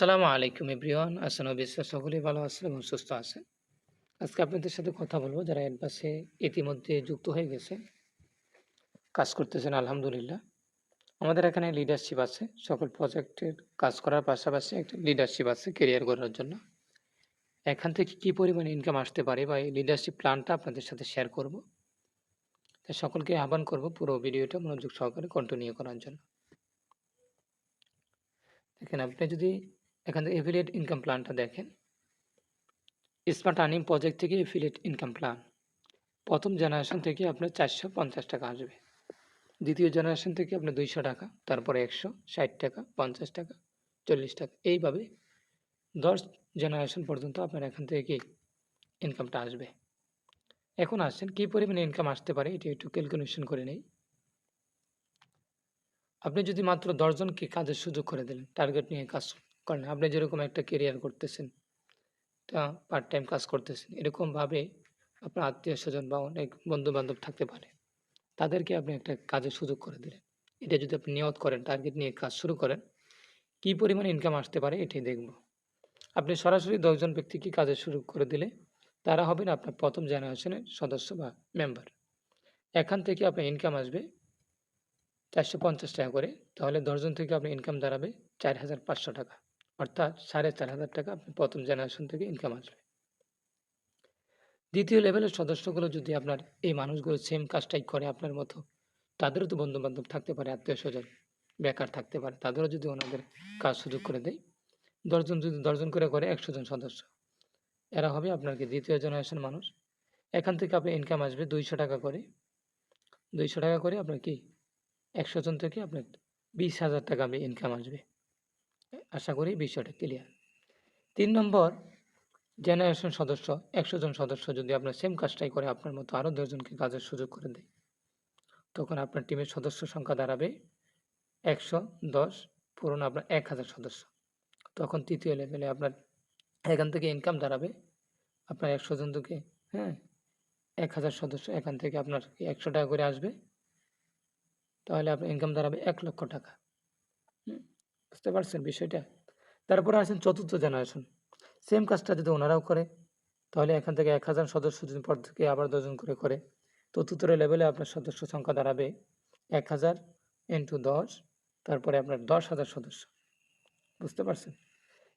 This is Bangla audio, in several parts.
আসসালামু আলাইকুম এভরিওয়ান। আছেন বিশ্বাস সকলেই ভালো আছেন এবং সুস্থ আছেন। আজকে আপনাদের সাথে কথা বলব, যারা অ্যাডভান্সে ইতিমধ্যে যুক্ত হয়ে গেছে কাজ করতেছেন, আলহামদুলিল্লাহ। আমাদের এখানে লিডারশিপ আছে, সকল প্রজেক্টের কাজ করার পাশাপাশি একটা লিডারশিপ আছে কেরিয়ার করার জন্য। এখান থেকে কী পরিমাণে ইনকাম আসতে পারে বা এই লিডারশিপ প্ল্যানটা আপনাদের সাথে শেয়ার করব। তাই সকলকে আহ্বান করব পুরো ভিডিওটা মনোযোগ সহকারে কন্টিনিউ করার জন্য। দেখেন, আপনি যদি এখান থেকে এফিলিয়েট ইনকাম প্ল্যানটা দেখেন। স্মার্ট আর্নিং প্রজেক্ট থেকে এফিলিয়েট ইনকাম প্ল্যান প্রথম জেনারেশন থেকে আপনার চারশো পঞ্চাশ টাকা আসবে। দ্বিতীয় জেনারেশন থেকে আপনার দুইশো টাকা, তারপরে একশো, ষাট টাকা, পঞ্চাশ টাকা, চল্লিশ টাকা, এইভাবে দশ জেনারেশন পর্যন্ত আপনার এখান থেকে কি ইনকামটা আসবে। এখন আসছেন কী পরিমাণে ইনকাম আসতে পারে এটি একটু ক্যালকুলেশন করে নেই। আপনি যদি মাত্র দশজনকে কাজের সুযোগ করে দিলেন টার্গেট নিয়ে কাজ করেন আপনি যেরকম একটা কেরিয়ার করতেছেন, তা পার্ট টাইম কাজ করতেছেন, এরকমভাবে আপনার আত্মীয় স্বজন বা অনেক বন্ধু বান্ধব থাকতে পারে। তাদেরকে আপনি একটা কাজের সুযোগ করে দিলেন। এটা যদি আপনি নিয়ত করেন টার্গেট নিয়ে কাজ শুরু করেন, কী পরিমাণ ইনকাম আসতে পারে এটাই দেখব। আপনি সরাসরি দশজন ব্যক্তিকে কাজের শুরু করে দিলে তারা হবেন আপনার প্রথম জেনারেশনের সদস্য বা মেম্বার এখান থেকে আপনার ইনকাম আসবে চারশো পঞ্চাশ টাকা করে, তাহলে দশজন থেকে আপনার ইনকাম দাঁড়াবে চার হাজার পাঁচশো টাকা। অর্থাৎ সাড়ে চার হাজার টাকা আপনি প্রথম জেনারেশন থেকে ইনকাম আসবে। দ্বিতীয় লেভেলের সদস্যগুলো যদি আপনার এই মানুষগুলো সেম কাজটাই করে আপনার মতো, তাদেরও তো বন্ধু বান্ধব থাকতে পারে, আত্মীয় স্বজন, বেকার থাকতে পারে, তাদেরও যদি ওনাদের কাজ সুযোগ করে দেয় দশজন যদি দশজন করে করে একশো জন সদস্য, এরা হবে আপনার কি দ্বিতীয় জেনারেশন মানুষ। এখান থেকে আপনার ইনকাম আসবে দুইশো টাকা করে। দুইশো টাকা করে আপনার কি? একশো জন থেকে আপনার বিশ হাজার টাকা ইনকাম আসবে। আশা করি বিষয়টা ক্লিয়ার তিন নম্বর জেনারেশন সদস্য, একশো জন সদস্য যদি আপনার সেম কাজটাই করে, আপনার মতো আরও দশজনকে কাজের সুযোগ করে দেয়। তখন আপনার টিমের সদস্য সংখ্যা দাঁড়াবে একশো দশ, পুরনো আপনার এক হাজার সদস্য। তখন তৃতীয় লেভেলে আপনার এখান থেকে ইনকাম দাঁড়াবে আপনার একশো জন থেকে হ্যাঁ এক হাজার সদস্য এখান থেকে আপনার একশো টাকা করে আসবে। তাহলে আপনার ইনকাম দাঁড়াবে এক লক্ষ টাকা। বুঝতে পারছেন বিষয়টা? তারপরে আসেন চতুর্থ জেনারেশন সেম কাজটা যদি ওনারাও করে, তাহলে এখান থেকে এক হাজার সদস্য যদি পর থেকে আবার দশজন করে করে। চতুর্থ লেভেলে আপনার সদস্য সংখ্যা দাঁড়াবে এক হাজার ইন্টু দশ, তারপরে আপনার দশ হাজার সদস্য। বুঝতে পারছেন?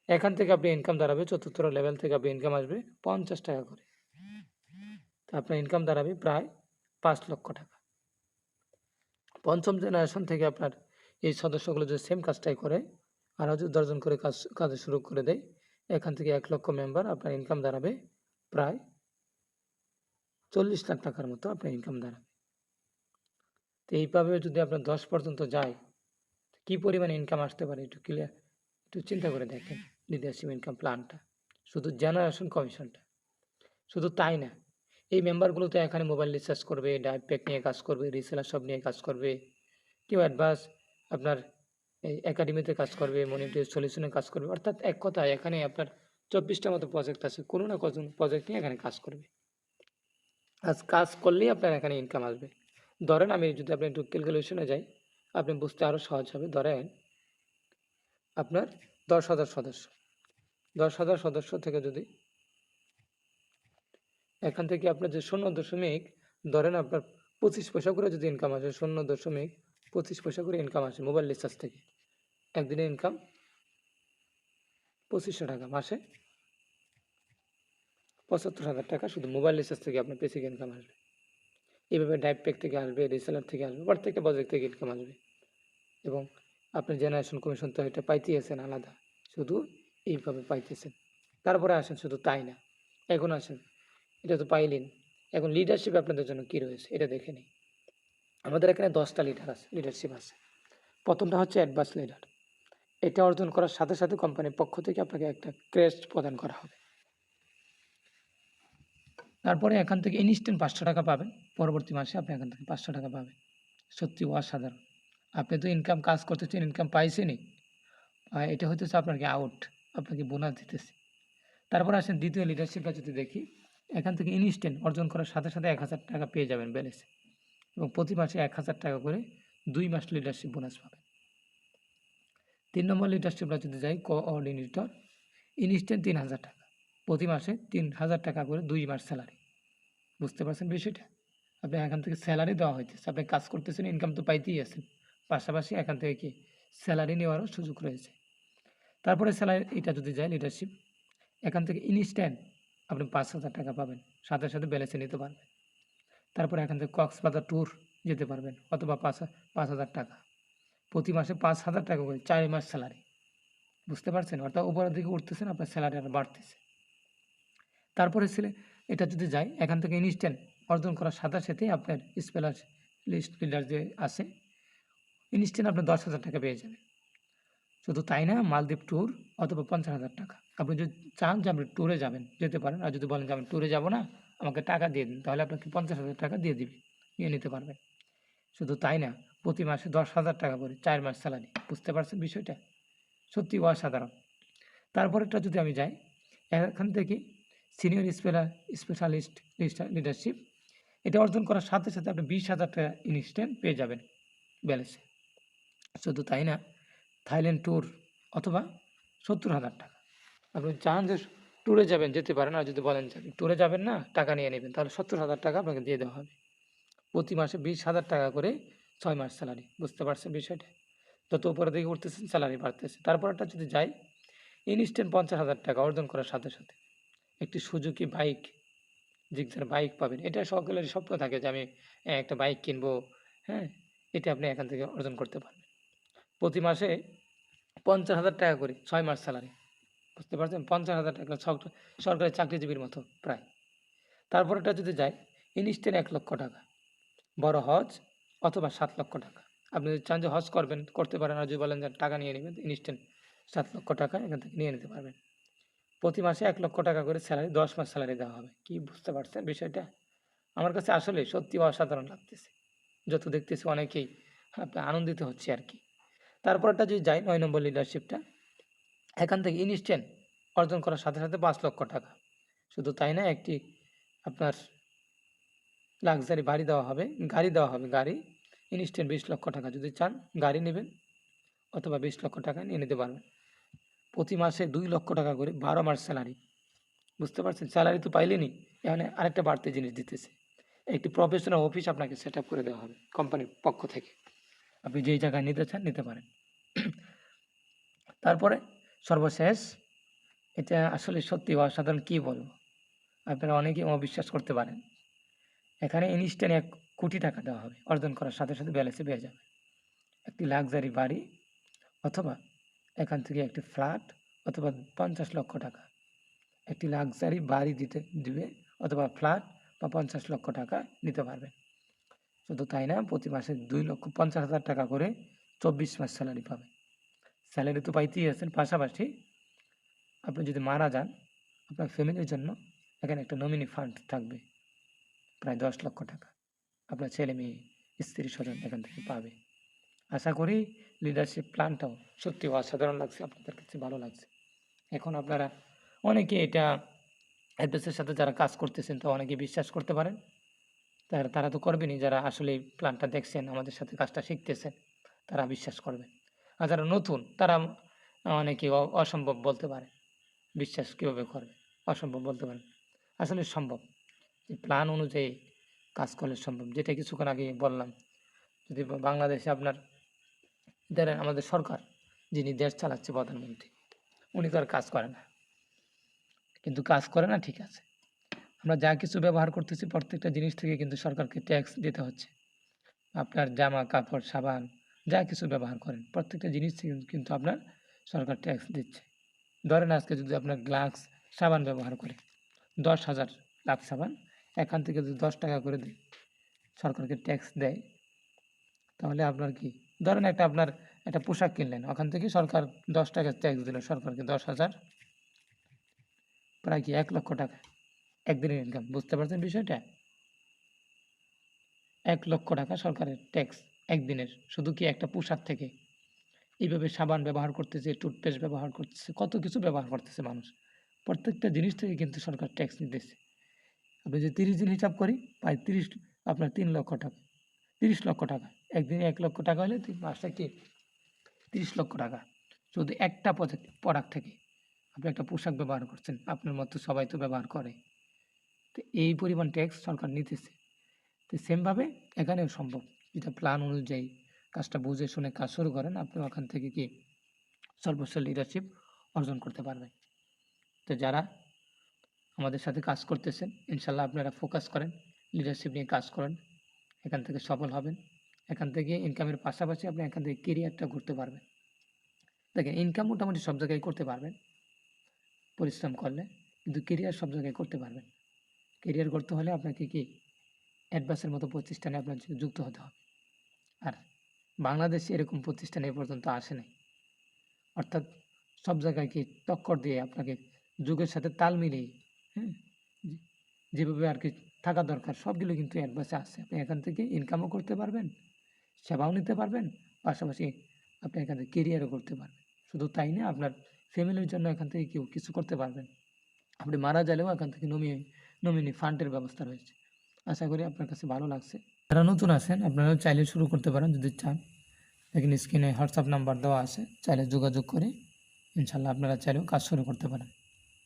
এখান থেকে আপনি ইনকাম দাঁড়াবে, চতুর্থ লেভেল থেকে আপনি ইনকাম আসবে পঞ্চাশ টাকা করে। তা আপনার ইনকাম দাঁড়াবে প্রায় পাঁচ লক্ষ টাকা। পঞ্চম জেনারেশন থেকে আপনার এই সদস্যগুলো যদি সেম কাজটাই করে আরও যদি দশজন করে কাজ কাজ শুরু করে দেয়, এখান থেকে এক লক্ষ মেম্বার আপনার ইনকাম দাঁড়াবে প্রায় চল্লিশ লাখ টাকার মতো আপনার ইনকাম দাঁড়াবে। তো এইভাবে যদি আপনার দশ পর্যন্ত যায়, কী পরিমাণে ইনকাম আসতে পারে একটু ক্লিয়ার একটু চিন্তা করে দেখেন লিডারশিপ ইনকাম প্ল্যানটা শুধু জেনারেশন কমিশনটা শুধু তাই না, এই মেম্বারগুলো তো এখানে মোবাইল রিচার্জ করবে ডাইভ প্যাক নিয়ে কাজ করবে রিসেলার সব নিয়ে কাজ করবে, কেউ অ্যাডভান্স আপনার এই একাডেমিতে কাজ করবে মনিটরি সলিউশনে কাজ করবে। অর্থাৎ এক কথায় এখানে আপনার চব্বিশটা মতো প্রজেক্ট আছে, কোনো না কজন প্রজেক্ট নিয়ে এখানে কাজ করবে। আজ কাজ করলেই আপনার এখানে ইনকাম আসবে। ধরেন আমি যদি আপনি একটু ক্যালকুলেশনে যাই, আপনি বুঝতে আরও সহজ হবে। ধরেন আপনার দশ হাজার সদস্য। দশ হাজার সদস্য থেকে যদি এখান থেকে আপনার যে শূন্য দশমিক, ধরেন আপনার পঁচিশ পয়সা করে যদি ইনকাম আসে, শূন্য দশমিক পঁচিশ পয়সা করে ইনকাম আসে মোবাইল রিচার্জ থেকে। একদিনের ইনকাম পঁচিশশো টাকা মাসে। পঁচাত্তর হাজার টাকা শুধু মোবাইল রিচার্জ থেকে আপনার বেসিক ইনকাম আসবে। এইভাবে ডাইভ প্যাক থেকে আসবে রিসেলার থেকে আসবে, প্রত্যেকটা প্রজেক্ট থেকে ইনকাম আসবে। এবং আপনি জেনারেশন কমিশন তো এটা পাইতেই আছেন আলাদা, শুধু এইভাবে পাইতেছেন। তারপরে আসেন শুধু তাই না। এখন আসেন, এটা তো পাইলেন। এখন লিডারশিপ আপনাদের জন্য কী রয়েছে, এটা দেখে নিই। আমাদের এখানে দশটা লিডার আছে লিডারশিপ আছে। প্রথমটা হচ্ছে অ্যাডভান্স লিডার এটা অর্জন করার সাথে সাথে কোম্পানির পক্ষ থেকে আপনাকে একটা ক্রেস্ট প্রদান করা হবে। তারপরে এখান থেকে ইনস্ট্যান্ট পাঁচশো টাকা পাবেন। পরবর্তী মাসে আপনি এখান থেকে পাঁচশো টাকা পাবেন। সত্যি অসাধারণ। আপনি তো ইনকাম কাজ করতেছেন ইনকাম পাইছেনই। এটা হইতেছে আপনাকে আউট আপনাকে বোনাস দিতেছে। তারপর আসেন দ্বিতীয় লিডারশিপটা যদি দেখি, এখান থেকে ইনস্ট্যান্ট অর্জন করার সাথে সাথে এক হাজার টাকা পেয়ে যাবেন ব্যালেন্সে এবং প্রতি মাসে এক হাজার টাকা করে দুই মাস লিডারশিপ বোনাস পাবেন। তিন নম্বর লিডারশিপ লিডারশিপটা যদি যাই কোঅর্ডিনেটর ইনস্ট্যান্ট তিন হাজার টাকা। প্রতি মাসে তিন হাজার টাকা করে দুই মাস স্যালারি বুঝতে পারছেন বিষয়টা? আপনি এখান থেকে স্যালারি দেওয়া হইতেছে, আপনি কাজ করতেছেন ইনকাম তো পাইতেই আছেন। পাশাপাশি এখান থেকে কি স্যালারি নেওয়ারও সুযোগ রয়েছে। তারপরে স্যালারি এটা যদি যায় লিডারশিপ এখান থেকে ইনস্ট্যান্ট আপনি পাঁচ হাজার টাকা পাবেন। সাথে সাথে ব্যালেন্সে নিতে পারবেন। তারপরে এখান থেকে কক্সবাজার ট্যুর যেতে পারবেন, অথবা পাঁচ পাঁচ হাজার টাকা। প্রতি মাসে পাঁচ হাজার টাকা করে, চার মাস স্যালারি বুঝতে পারছেন? অর্থাৎ উপরের দিকে উঠতেছেন আপনার স্যালারি আর বাড়তেছে। তারপরে ছেলে এটা যদি যায়, এখান থেকে ইনস্ট্যান্ট অর্জন করার সাথে সাথেই আপনার স্পেলার লিস্ট লিডার যে আছে ইনস্ট্যান্ট আপনি দশ হাজার টাকা পেয়ে যাবেন। শুধু তাই না, মালদ্বীপ ট্যুর অথবা পঞ্চাশ হাজার টাকা। আপনি যদি চান যে আপনি ট্যুরে যাবেন, যেতে পারেন। আর যদি বলেন যে আমি ট্যুরে যাব না আমাকে টাকা দিয়ে দিন, তাহলে আপনাকে পঞ্চাশ হাজার টাকা দিয়ে দিবে, নিয়ে নিতে পারবেন। শুধু তাই না, প্রতি মাসে দশ হাজার টাকা করে চার মাস স্যালারি, বুঝতে পারছেন বিষয়টা? সত্যি অসাধারণ। তারপরেরটা যদি আমি যাই, এখান থেকে সিনিয়র স্পেলার স্পেশালিস্ট লিডারশিপ এটা অর্জন করার সাথে সাথে আপনি বিশ হাজার টাকা ইনস্ট্যান্ট পেয়ে যাবেন ব্যালেন্সে শুধু তাই না থাইল্যান্ড ট্যুর অথবা সত্তর হাজার টাকা। আপনি চান যে ট্যুরে যাবেন, যেতে পারেন। আর যদি বলেন যে ট্যুরে যাবেন না, টাকা নিয়ে নেবেন, তাহলে সত্তর হাজার টাকা আপনাকে দিয়ে দেওয়া হবে। প্রতি মাসে বিশ হাজার টাকা করে ছয় মাস স্যালারি বুঝতে পারছেন বিষয়টা? যত উপরে দিকে উঠতেছেন স্যালারি বাড়তেছে। তারপরটা যদি যাই ইনস্ট্যান্ট পঞ্চাশ হাজার টাকা অর্জন করার সাথে সাথে একটি সুজুকি বাইক জিক্সার বাইক পাবেন। এটা সকলের স্বপ্ন থাকে যে আমি একটা বাইক কিনবো হ্যাঁ? এটা আপনি এখান থেকে অর্জন করতে পারবেন। প্রতি মাসে পঞ্চাশ হাজার টাকা করে ছয় মাস স্যালারি বুঝতে পারছেন? পঞ্চাশ হাজার টাকা সরকার- চাকরিজীবীর মতো, প্রায়। তারপরেটা যদি যায় ইনস্ট্যান্ট এক লক্ষ টাকা। বড় হজ অথবা সাত লক্ষ টাকা। আপনি যদি চান যে হজ করবেন, করতে পারেন, আর যদি বলেন যে টাকা নিয়ে নেবেন ইনস্ট্যান্ট সাত লক্ষ টাকা এখান থেকে নিয়ে নিতে পারবেন। প্রতি মাসে এক লক্ষ টাকা করে স্যালারি দশ মাস স্যালারি দেওয়া হবে। কি বুঝতে পারছেন বিষয়টা? আমার কাছে আসলে সত্যি অসাধারণ লাগতেছে। যত দেখতেছি অনেকেই আপনি আনন্দিত হচ্ছে আর কি। তারপরটা যদি যাই, নয় নম্বর লিডারশিপটা এখান থেকে ইনস্ট্যান্ট অর্জন করার সাথে সাথে পাঁচ লক্ষ টাকা। শুধু তাই না, একটি আপনার লাক্সারি বাড়ি দেওয়া হবে, গাড়ি দেওয়া হবে, গাড়ি ইনস্ট্যান্ট বিশ লক্ষ টাকা যদি চান, গাড়ি নেবেন অথবা বিশ লক্ষ টাকা নিয়ে নিতে পারবেন। প্রতি মাসে দুই লক্ষ টাকা করে বারো মাস স্যালারি বুঝতে পারছেন? স্যালারি তো পাইলেনি এখানে আরেকটা বাড়তি জিনিস দিতেছে। একটি প্রফেশনাল অফিস আপনাকে সেট আপ করে দেওয়া হবে কোম্পানির পক্ষ থেকে। আপনি যেই জায়গায় নিতে চান, নিতে পারেন। তারপরে সর্বশেষ, এটা আসলে সত্যি অসাধারণ কী বলব? আপনারা অনেকেই অবিশ্বাস করতে পারেন। এখানে ইনস্ট্যান্ট এক কোটি টাকা দেওয়া হবে, অর্জন করার সাথে সাথে ব্যালেন্সে পেয়ে যাবে। একটি লাক্সারি বাড়ি অথবা এখান থেকে একটি ফ্ল্যাট অথবা পঞ্চাশ লক্ষ টাকা। একটি লাক্সারি বাড়ি দিতে দিবে অথবা ফ্ল্যাট বা পঞ্চাশ লক্ষ টাকা নিতে পারবে। শুধু তাই না, প্রতি মাসে দুই লক্ষ পঞ্চাশ হাজার টাকা করে চব্বিশ মাস স্যালারি পাবে। স্যালারি তো পাইতেই আছেন। পাশাপাশি আপনি যদি মারা যান, আপনার ফ্যামিলির জন্য এখানে একটা নমিনি ফান্ড থাকবে, প্রায় দশ লক্ষ টাকা। আপনার ছেলে মেয়ে, স্ত্রী স্বজন এখান থেকে পাবে। আশা করি লিডারশিপ প্ল্যানটাও সত্যি অসাধারণ লাগছে, আপনাদের কাছে ভালো লাগছে। এখন আপনারা অনেকে এটা অ্যাড্রেসের সাথে যারা কাজ করতেছেন, তো অনেকে বিশ্বাস করতে পারেন। তারা তো করবেনই, যারা আসলে প্ল্যানটা দেখছেন, আমাদের সাথে কাজটা শিখতেছেন, তারা বিশ্বাস করবেন। যারা নতুন, তারা, অনেকে অসম্ভব বলতে পারে। বিশ্বাস কীভাবে করবে? অসম্ভব বলতে পারেন আসলে সম্ভব। প্ল্যান অনুযায়ী কাজ করলে সম্ভব। যেটা কিছুক্ষণ আগে বললাম। যদি বাংলাদেশে আপনার, ধরেন আমাদের সরকার, যিনি দেশ চালাচ্ছে প্রধানমন্ত্রী, উনি তো আর কাজ করে না। কিন্তু কাজ করে না, ঠিক আছে। আমরা যা কিছু ব্যবহার করতেছি, প্রত্যেকটা জিনিস থেকে কিন্তু সরকারকে ট্যাক্স দিতে হচ্ছে। আপনার জামা, কাপড়, সাবান যা কিছু ব্যবহার করেন। প্রত্যেকটা জিনিস কিন্তু আপনার সরকার ট্যাক্স দিচ্ছে। ধরেন আজকে যদি আপনার গ্লাক্স সাবান ব্যবহার করে দশ হাজার লাখ সাবান, এখান থেকে যদি দশ টাকা করে দেয়, সরকারকে ট্যাক্স দেয়, তাহলে আপনার কি? ধরেন একটা আপনার একটা পোশাক কিনলেন, ওখান থেকে সরকার দশ টাকা ট্যাক্স দিল, সরকারকে দশ হাজার, প্রায় কি এক লক্ষ টাকা একদিনের ইনকাম বুঝতে পারছেন বিষয়টা? এক লক্ষ টাকা সরকারের ট্যাক্স একদিনের, শুধু কি একটা পোশাক থেকে? এইভাবে সাবান ব্যবহার করতেছে টুথপেস্ট ব্যবহার করতেছে, কত কিছু ব্যবহার করতেছে মানুষ। প্রত্যেকটা জিনিস থেকে কিন্তু সরকার ট্যাক্স নিতেছে। আপনি যদি তিরিশ দিন হিসাব করি প্রায় তিরিশ, আপনার তিন লক্ষ টাকা। তিরিশ লক্ষ টাকা, একদিনে এক লক্ষ টাকা হলে তিন মাসে কি? তিরিশ লক্ষ টাকা। শুধু একটা প্রোডাক্ট থেকে। আপনি একটা পোশাক ব্যবহার করছেন, আপনার মতো সবাই তো ব্যবহার করে। তো এই পরিমাণ ট্যাক্স সরকার নিতেছে। তো সেমভাবে এখানেও সম্ভব। যেটা প্ল্যান অনুযায়ী কাজটা বুঝে শুনে কাজ শুরু করেন, আপনি ওখান থেকে কি সর্বোচ্চ লিডারশিপ অর্জন করতে পারবেন। তো যারা আমাদের সাথে কাজ করতেছেন ইনশাল্লাহ আপনারা ফোকাস করেন লিডারশিপ নিয়ে কাজ করেন, এখান থেকে সফল হবেন। এখান থেকে ইনকামের পাশাপাশি আপনি এখান থেকে কেরিয়ারটা করতে পারবেন। দেখেন ইনকাম মোটামুটি সব জায়গায় করতে পারবেন, পরিশ্রম করলে, কিন্তু কেরিয়ার সব জায়গায় করতে পারবেন কেরিয়ার করতে হলে আপনাকে কি অ্যাডভান্সের মতো প্রতিষ্ঠানে আপনার যুক্ত হতে হবে। আর বাংলাদেশে এরকম প্রতিষ্ঠান এ পর্যন্ত আসে নাই। অর্থাৎ সব জায়গায় কি টক্কর দিয়ে আপনাকে যুগের সাথে তাল মিলিয়ে হ্যাঁ যেভাবে আর কি থাকা দরকার, সবগুলো কিন্তু অ্যাডভান্সে আসছে আপনি এখান থেকে ইনকামও করতে পারবেন, সেবাও নিতে পারবেন, পাশাপাশি আপনি এখান থেকে কেরিয়ারও করতে পারবেন। শুধু তাই না, আপনার ফ্যামিলির জন্য এখান থেকে কেউ কিছু করতে পারবেন। আপনি মারা গেলেও এখান থেকে নমিনি নমিনি ফান্ডের ব্যবস্থা রয়েছে। আশা করি আপনার কাছে ভালো লাগছে। যারা নতুন আছেন আপনারা চাইলে শুরু করতে পারেন যদি চান। দেখেন স্ক্রিনে হোয়াটসঅ্যাপ নাম্বার দেওয়া আছে, চাইলে যোগাযোগ করে, ইনশাল্লাহ আপনারা চাইলেও কাজ শুরু করতে পারেন।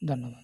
ধন্যবাদ।